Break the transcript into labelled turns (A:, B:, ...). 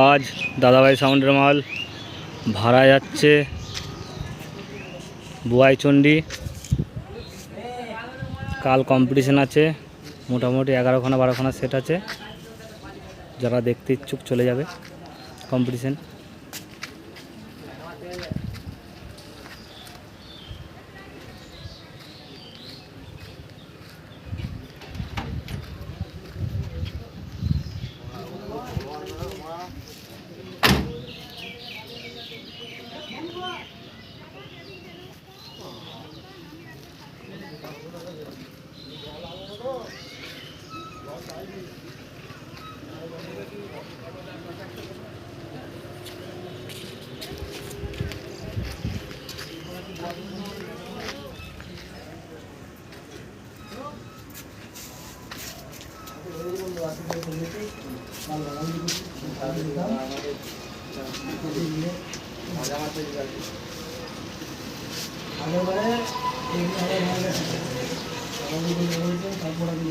A: আজ দাদাভাই সাউন্ডের মাল ভাড়া যাচ্ছে বুয়াইচন্ডী কাল কম্পিটিশান আছে, মোটামুটি এগারোখানা বারোখানা সেট আছে। যারা দেখতে ইচ্ছুক চলে যাবে কম্পিটিশন
B: আগেরবারে হয়ে তারপর আমি